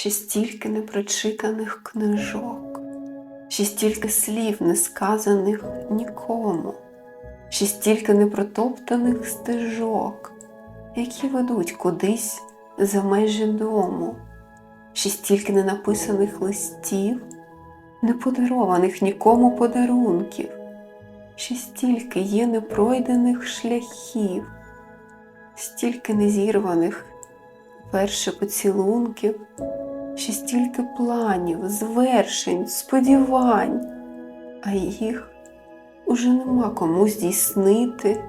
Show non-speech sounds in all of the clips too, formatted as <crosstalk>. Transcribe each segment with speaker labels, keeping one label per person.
Speaker 1: ще стільки непрочитаних книжок, ще стільки слів, не сказаних нікому, ще стільки непротоптаних стежок, які ведуть кудись за межі дому, ще стільки ненаписаних листів, не подарованих нікому подарунків, ще стільки є непройдених шляхів, стільки незірваних перше поцілунків, ще стільки планів, звершень, сподівань, а їх уже нема кому здійснити,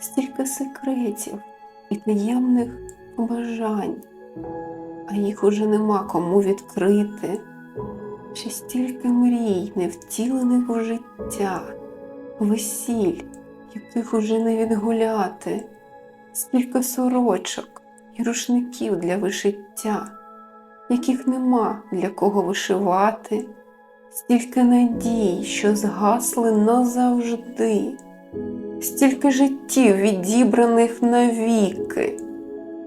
Speaker 1: стільки секретів і таємних бажань, а їх уже нема кому відкрити, ще стільки мрій, невтілених у життя, весіль, яких уже не відгуляти, стільки сорочок і рушників для вишиття, яких нема для кого вишивати, стільки надій, що згасли назавжди, стільки життів, відібраних навіки,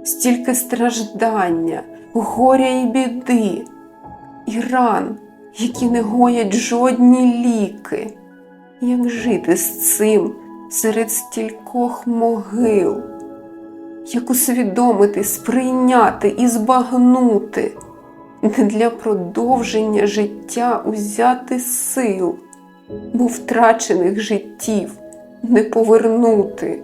Speaker 1: стільки страждання, горя і біди, і ран, які не гоять жодні ліки. Як жити з цим серед стількох могил? як усвідомити, сприйняти і збагнути, <laughs> для продовження життя узяти сил, бо втрачених життів не повернути.